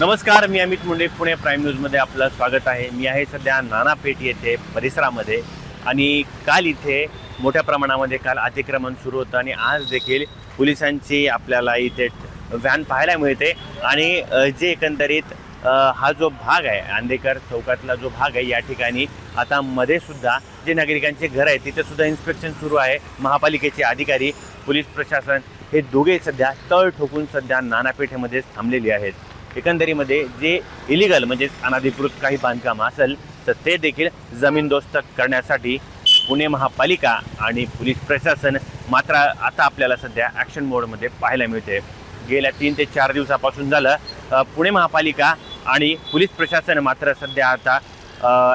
नमस्कार मी अमित मुंडे पुणे प्राईम न्यूजमध्ये आपलं स्वागत आहे. मी आहे सध्या नानापेठ येथे परिसरामध्ये आणि काल इथे मोठ्या प्रमाणामध्ये काल अतिक्रमण सुरू होतं आणि आज देखील पोलिसांची आपल्याला इथे व्हॅन पाहायला मिळते आणि जे एकंदरीत हा जो भाग आहे आंदेकर चौकातला जो भाग आहे या ठिकाणी आता मध्ये सुद्धा जे नागरिकांचे घर आहे तिथे सुद्धा इन्स्पेक्शन सुरू आहे. महापालिकेचे अधिकारी पोलीस प्रशासन हे दोघे सध्या तळ ठोकून सध्या नानापेठेमध्ये थांबलेले आहेत. एकंदरीमध्ये जे इलिगल म्हणजे अनाधिकृत काही बांधकाम असेल तर ते देखील जमीनदोस्त करण्यासाठी पुणे महापालिका आणि पोलीस प्रशासन मात्र आता आपल्याला सध्या ॲक्शन मोडमध्ये पाहायला मिळते गेल्या तीन ते चार दिवसापासून झालं पुणे महापालिका आणि पोलीस प्रशासन मात्र सध्या आता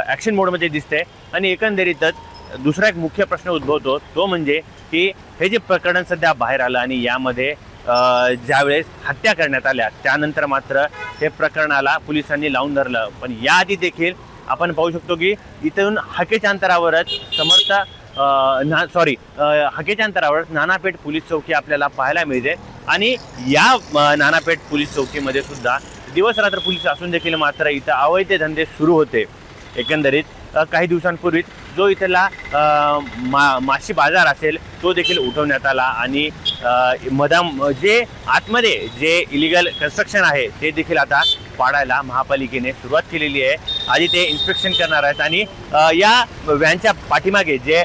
ॲक्शन मोडमध्ये दिसते आणि एकंदरीतच दुसरा एक मुख्य प्रश्न उद्भवतो तो म्हणजे की हे जे प्रकरण सध्या बाहेर आलं आणि यामध्ये ज्यावेळेस हत्या करण्यात आल्या त्यानंतर मात्र हे प्रकरणाला पोलिसांनी लावून धरलं. पण याआधी देखील आपण पाहू शकतो की इथून हाकेच्या अंतरावरच समर्थ ना सॉरी हाकेच्या अंतरावर नानापेठ पोलीस चौकी आपल्याला पाहायला मिळते. आणि या नानापेठ पोलीस चौकीमध्ये सुद्धा दिवस रात्र पोलीस असून देखील मात्र इथं अवैध धंदे सुरू होते. एकंदरीत काही दिवसांपूर्वीच जो इथला मा माशी बाजार असेल तो देखील उठवण्यात आला आणि मदाम जे आतमध्ये जे इलिगल कन्स्ट्रक्शन आहे ते देखील आता पाडायला महापालिकेने सुरुवात केलेली आहे. आधी ते इन्स्पेक्शन करणार आहेत आणि या व्हॅनच्या पाठीमागे जे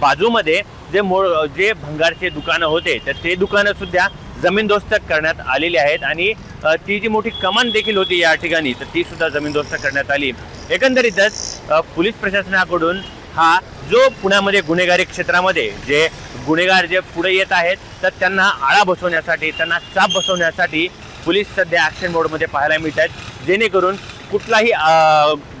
बाजूमध्ये जे मो जे भंगारचे दुकानं होते तर ते दुकानंसुद्धा जमीनदोस्त करण्यात आलेली आहेत आणि ती जी मोठी कमान देखील होती या ठिकाणी तर ती सुद्धा जमीनदोस्त करण्यात आली. एकंदरीतच पोलीस प्रशासनाकडून हा जो पुण्यामध्ये गुन्हेगारी क्षेत्रामध्ये जे गुन्हेगार जे पुढे येत आहेत तर त्यांना आळा बसवण्यासाठी त्यांना चाप बसवण्यासाठी पोलीस सध्या ॲक्शन मोडमध्ये पाहायला मिळत आहेत. जेणेकरून कुठलाही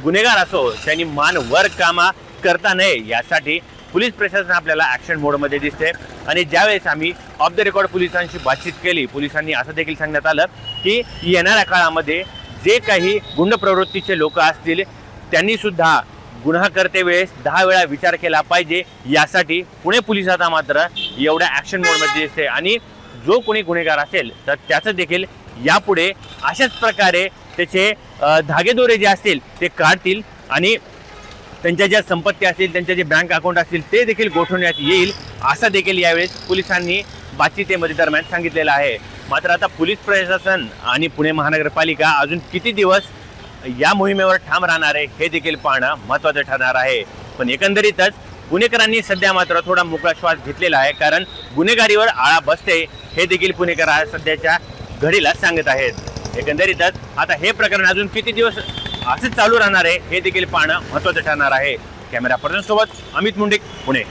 गुन्हेगार असो त्यांनी मान वर कामा करता नये यासाठी पोलीस प्रशासन आपल्याला ॲक्शन मोडमध्ये दिसते आणि ज्यावेळेस आम्ही ऑफ द रेकॉर्ड पोलिसांशी बातचीत केली पोलिसांनी असं देखील सांगण्यात आलं की येणाऱ्या काळामध्ये जे काही गुंड प्रवृत्तीचे लोक असतील त्यांनी सुद्धा गुन्हा करते वेळेस दहा वेळा विचार केला पाहिजे. यासाठी पुणे पोलीस आता मात्र एवढ्या ॲक्शन मोडमध्ये दिसते आणि जो कोणी गुन्हेगार असेल तर त्याचं देखील यापुढे अशाच प्रकारे त्याचे धागेदोरे जे असतील ते काढतील आणि त्यांच्या ज्या संपत्ती असतील त्यांच्या जे बँक अकाउंट असतील ते देखील गोठवण्यात येईल. असं देखील यावेळेस पोलिसांनी बातचीतेमध्ये दरम्यान सांगितलेलं आहे. मात्र आता पोलीस प्रशासन आणि पुणे महानगरपालिका अजून किती दिवस या मोहिमेवर ठाम राहणार आहे हे देखील पाहणं महत्त्वाचं ठरणार आहे. पण एकंदरीतच पुणेकरांनी सध्या मात्र थोडा मोकळा श्वास घेतलेला आहे. कारण गुन्हेगारीवर आळा बसते हे देखील पुणेकर सध्याच्या घडीला सांगत आहेत. एकंदरीतच आता हे प्रकरण अजून किती दिवस असंच चालू राहणार आहे हे देखील पाहणं महत्त्वाचं ठरणार आहे. कॅमेरा पर्सन सोबत अमित मुंडे पुणे.